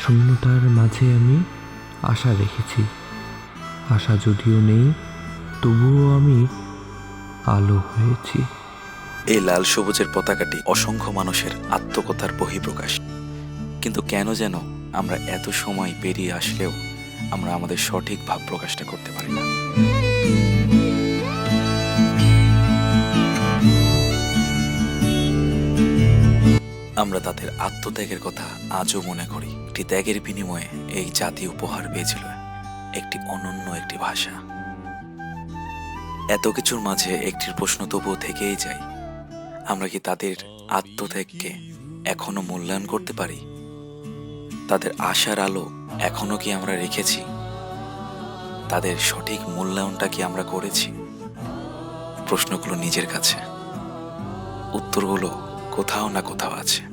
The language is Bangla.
শূন্যতার মাঝে আমি আশা রেখেছি। আশা যদিও নেই, তবুও আমি আলো হয়েছি। এই লাল সবুজের পতাকাটি অসংখ্য মানুষের আত্মকথার বহিঃপ্রকাশ। কিন্তু কেন যেন আমরা এত সময় পেরিয়ে আসলেও আমরা আমাদের সঠিক ভাব প্রকাশটা করতে পারি না। আমরা তাদের আত্মত্যাগের কথা আজও মনে করি। একটি ত্যাগের বিনিময়ে এই জাতি উপহার পেয়েছিল। একটি অনন্য একটি ভাষা। এত কিছুর মাঝে একটির প্রশ্ন তবুও থেকেই যায়। আমরা কি তাদের আত্মত্যাগকে এখনও মূল্যায়ন করতে পারি? তাদের আশার আলো এখনও কি আমরা রেখেছি? তাদের সঠিক মূল্যায়নটা কি আমরা করেছি? প্রশ্নগুলো নিজের কাছে। উত্তরগুলো কোথাও না কোথাও আছে।